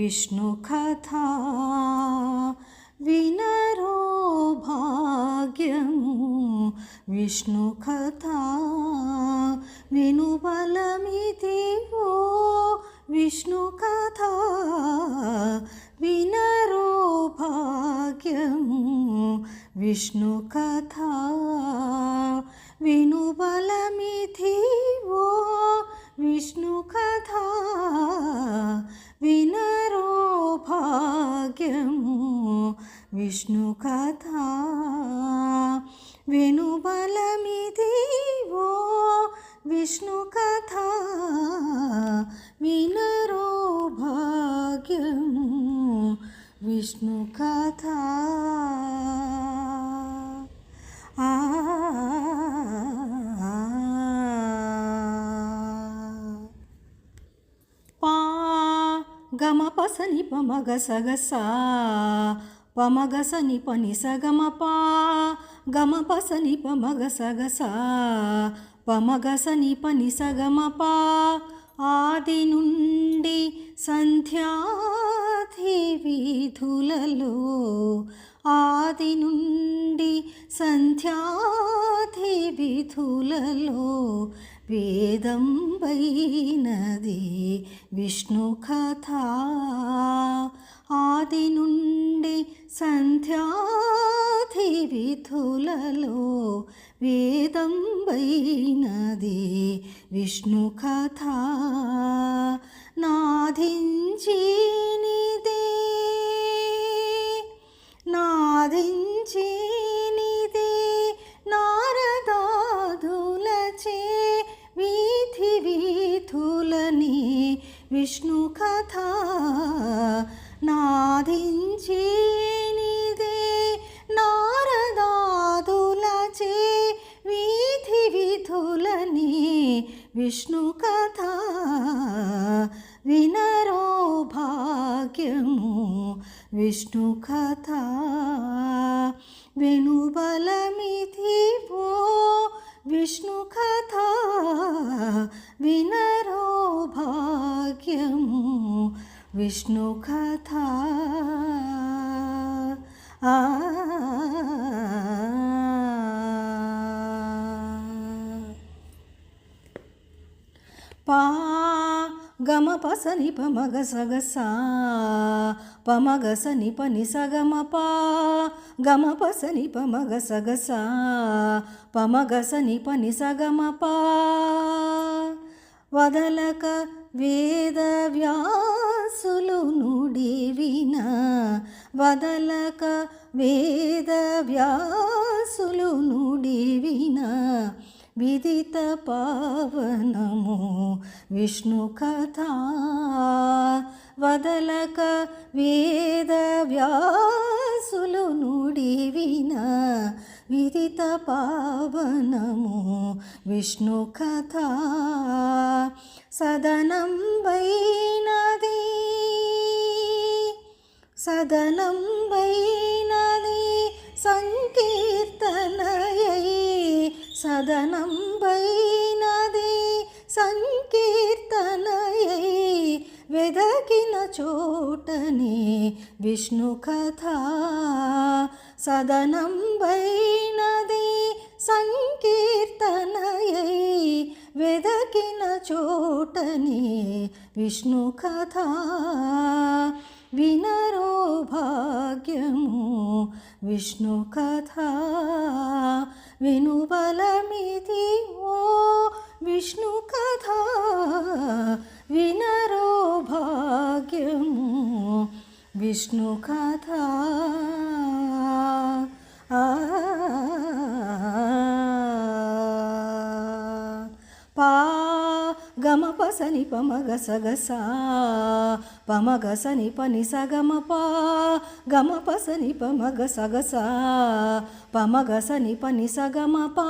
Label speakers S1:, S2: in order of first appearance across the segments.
S1: విష్ణుకథా వినరో భాగ్యము విష్ణుకథా వినుబలమిదివో విష్ణుకథా వినరో భాగ్యము విష్ణుకథా వినుబలమిదివో విష్ణు కథ. వెనుబలమిది ఓ విష్ణు కథ. వినరో భాగ్యము విష్ణుకథా ఆ పా గమ పసని పమగ సగస. పమగస నిప పని సగమ పా గమ పసని పమగ సగస పమగ సని పని ఆది నుండి సంధ్యాధి వీధులలో ఆది నుండి సంధ్యాధి విధులలో వేదం వైనది విష్ణు కథ. ఆది నుండి సంధ్యాధి విధులలో వేదంబైనది విష్ణు కథ నాధించినిదే నాధించినిదే నారదాదులచే వీధి విధులని విష్ణు కథ నాదించినిదే నారదాదులచే వీధి విధులని విష్ణు కథ వినరో భాగ్యము విష్ణు కథ. వెనుబలమిదివో విష్ణు కథ వినరో భాగ్యము విష్ణు కథ. ఆ. పా గమ పసని పమగ సగస. పమగ సని పని సగమ పా గమ పస నిప పసని పమగ సగస. పమగ సని పని సగమ పా. వదలక వేద వ్యాసులు నుడి వదలక వేద వ్యాసులు నుడి విదిత పావనము విష్ణు కథ. వదలక వేద వ్యాసులు నుడి విదిత పావనము విష్ణు కథ. సదనం వైనది సదనం వైనది సంకీర్తనయై. సదనం వైనది సంకీర్తనయై వెదకిన చోటనే విష్ణు కథ. సదనం వైనది సంకీర్తనయై వెదకిన చోటని విష్ణు కథ వినరో భాగ్యము విష్ణు కథ వినుబలమిది ఓ విష్ణు కథ పా గమ పసని పమగ సగస పమగ సని పని సగమ పా గమ పసని పమగ సగస పమగ సని పని సగమ పా.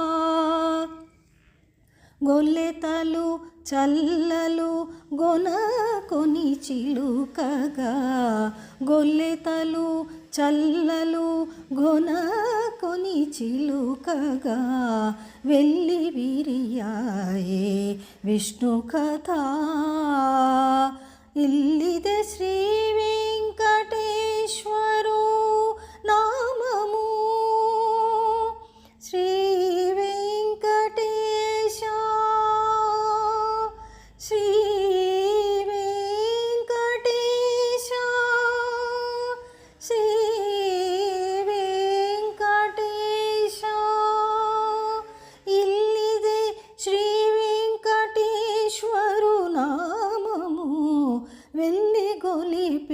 S1: గొల్లెతలు చల్లలు గొన కొని చిలుకగా గొల్లెతలు చల్లలు గొన కొని చిలుకగా వెళ్ళి విరియాయే విష్ణు కథ. ఇల్లిదే శ్రీ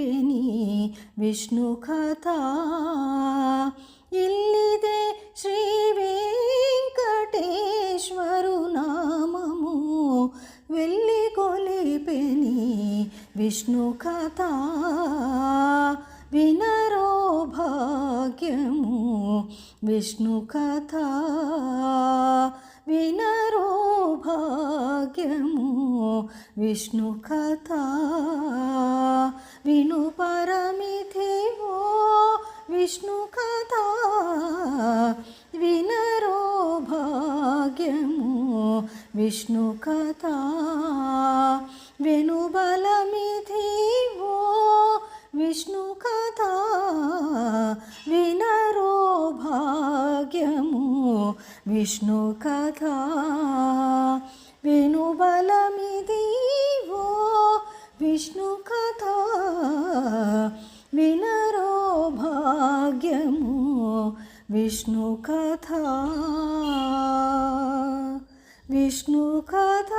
S1: గొలిపెని విష్ణు కథ ఇల్లిదే శ్రీ వెంకటేశ్వరు నామము వెళ్ళి కొలిపెని విష్ణు కథ వినరో భాగ్యము విష్ణు కథ వినరో భాగ్యము విష్ణు కథ. విను పరమిథివో విష్ణు కథ. వినరో భాగ్యము విష్ణు కథ. వెను బలమిథివో విష్ణు కథ. వినరో భాగ్యము విష్ణు కథ. విష్ణు కథ వినరో భాగ్యము విష్ణు కథ విష్ణు కథ